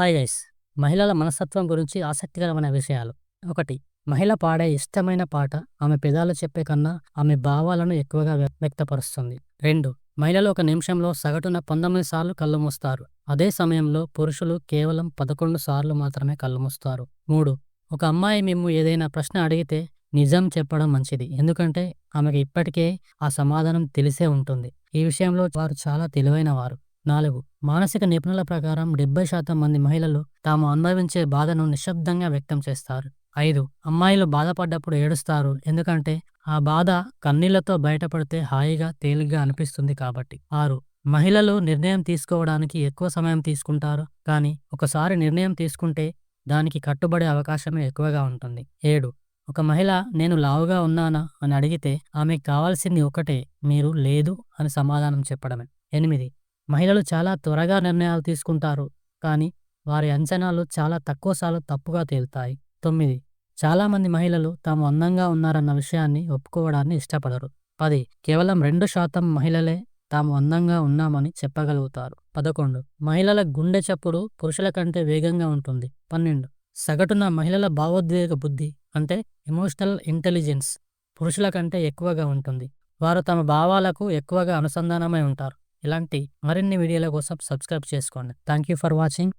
Hi guys. మహిళల మనస్తత్వం గురించి ఆసక్తికరమైన విషయాలు. ఒకటి మహిళ పాడే ఇష్టమైన పాట ఆమె పెదాలు చెప్పే కన్నా ఆమె భావాలను ఎక్కువగా వ్య- వ్యక్తపరుస్తుంది. రెండు మహిళలు ఒక నిమిషంలో సగటున పంతొమ్మిది సార్లు కళ్ళు మూస్తారు. అదే సమయంలో పురుషులు కేవలం పదకొండు సార్లు మాత్రమే కళ్ళు మూస్తారు. మూడు ఒక అమ్మాయి మేము ఏదైనా ప్రశ్న అడిగితే నిజం చెప్పడం మంచిది. ఎందుకంటే ఆమెకు ఇప్పటికే ఆ సమాధానం తెలిసే ఉంటుంది. ఈ విషయంలో వారు చాలా తెలివైన వారు నాలుగు. మానసిక నిపుణుల ప్రకారం డెబ్బై శాతం మంది మహిళలు తాము అనుభవించే బాధను నిశ్శబ్దంగా వ్యక్తం చేస్తారు. ఐదు. అమ్మాయిలు బాధపడ్డప్పుడు ఏడుస్తారు. ఎందుకంటే ఆ బాధ కన్నీళ్ళతో బయటపడితే హాయిగా తేలిగ్గా అనిపిస్తుంది కాబట్టి. ఆరు. మహిళలు నిర్ణయం తీసుకోవడానికి ఎక్కువ సమయం తీసుకుంటారు. కానీ ఒకసారి నిర్ణయం తీసుకుంటే దానికి కట్టుబడే అవకాశమే ఎక్కువగా ఉంటుంది. ఏడు. ఒక మహిళ నేను లావుగా ఉన్నానా అని అడిగితే ఆమెకు కావాల్సింది ఒకటే మీరు లేదు అని సమాధానం చెప్పడమే. ఎనిమిది. మహిళలు చాలా త్వరగా నిర్ణయాలు తీసుకుంటారు. కానీ వారి అంచనాలు చాలా తక్కువసార్లు తప్పుగా తేలుతాయి. తొమ్మిది. చాలామంది మహిళలు తాము అందంగా ఉన్నారన్న విషయాన్ని ఒప్పుకోవడాన్ని ఇష్టపడరు. పది. కేవలం రెండు శాతం మహిళలే తాము అందంగా ఉన్నామని చెప్పగలుగుతారు. పదకొండు. మహిళల గుండె చప్పుడు పురుషుల కంటే వేగంగా ఉంటుంది. పన్నెండు. సగటున మహిళల భావోద్వేగ బుద్ధి అంటే ఎమోషనల్ ఇంటెలిజెన్స్ పురుషుల కంటే ఎక్కువగా ఉంటుంది. వారు తమ భావాలకు ఎక్కువగా అనుసంధానమై ఉంటారు. ఇలాంటి మరిన్ని వీడియోల కోసం సబ్స్క్రైబ్ చేసుకోండి. Thank you for watching.